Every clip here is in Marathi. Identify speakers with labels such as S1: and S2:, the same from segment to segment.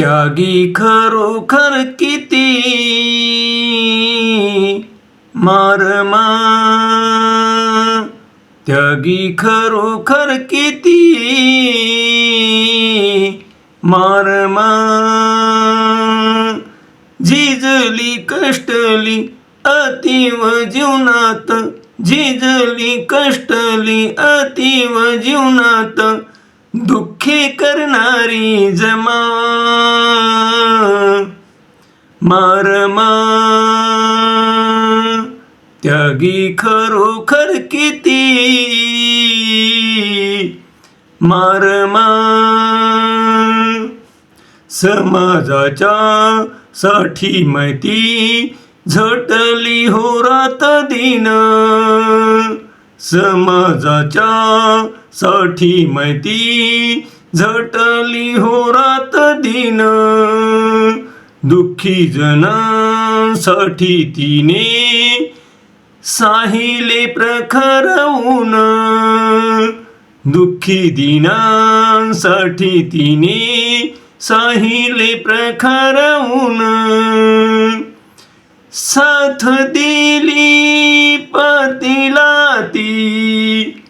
S1: त्यागी खरोखर किती मारमा त्यागी खरोखर किती मारमा झिजली कष्टली अतिव जीवनात झिजली कष्टली अतिव जीवनात दुःखी करणारी जमा. मारमा त्यागी खरोखर किती? मारमा समाजाच्या साठी माहिती झटली हो रात दिन. समाजाच्या साठी मैती झटली होरात दिन. दुःखी जनासाठी तिने साहिले प्रखर ऊन. दुःखी दिनांसाठी तिने साहिले प्रखर ऊन. साथ दिली पतीला ती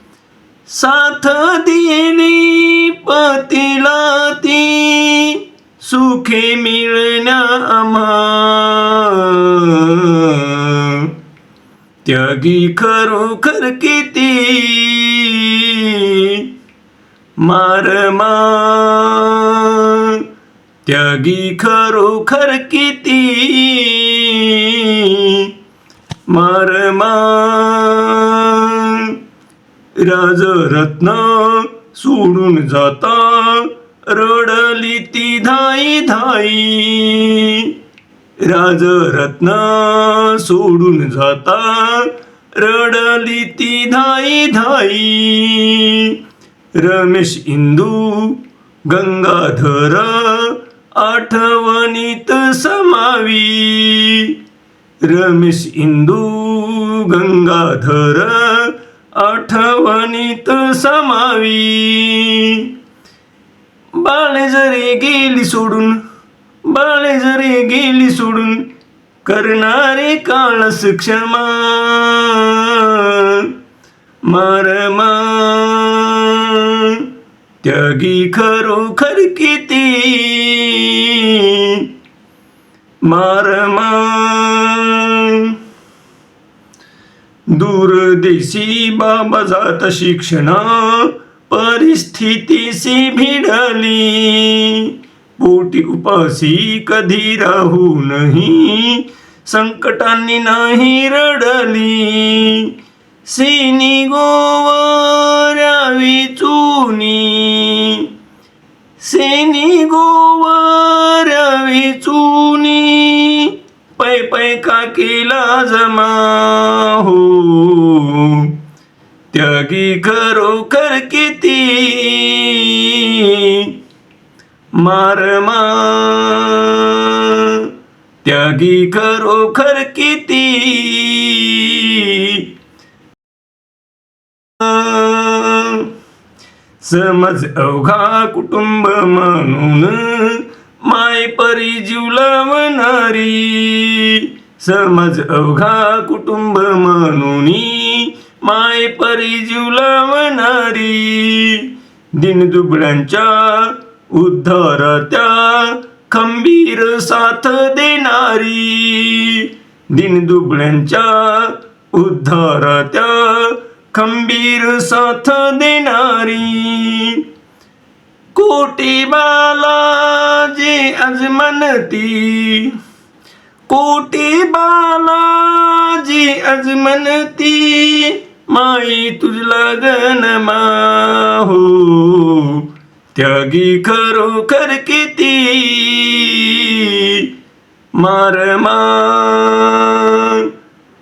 S1: साथ दिली पतीला ती सुखे मिळण्या त्यागी खरोखर किती मारमा त्यागी खरोखर किती मारमा राजरत्न सोडून जाता रडली ती धाई धाई. राजरत्न सोडून जाता रडली ती धाई धाई. रमेश इंदू गंगाधर आठवणीत समावी. रमेश इंदू गंगाधर आठवणीत समावी. बाळे जरी गेली सोडून बाळे जरी गेली सोडून करणारे काळस क्षमा. मारमा त्यागी खरोखर किती? मारमा दूरदेशी बाबा जात शिक्षणा परिस्थितीशी भिडली पोटी उपासी कधी राहू नाही संकटांनी नाही रडली. सिनी गोवऱ्या विचुनी सेनी गोवऱ्यावी पैका केला जमा हो त्यागी खरोखर किती? मारमा त्यागी खरोखर किती? समज अवघा कुटुंब म्हणून माय परी जीव लावणारी. समज अवघा कुटुंब म्हणून माय परी जीव लावणारी. दिनदुबळ्यांच्या उद्धारत्या खंबीर साथ देणारी. दिनदुबळ्यांच्या उद्धारत्या खंबीर साथ देणारी. कोटी बालाजी अजमनती। कोटी बालाजी अजमनती माई तुझला लगन हो त्यागी खरोखर किती? मारमा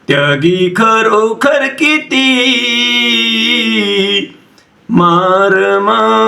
S1: त्यागी खरोखर किती? मारमा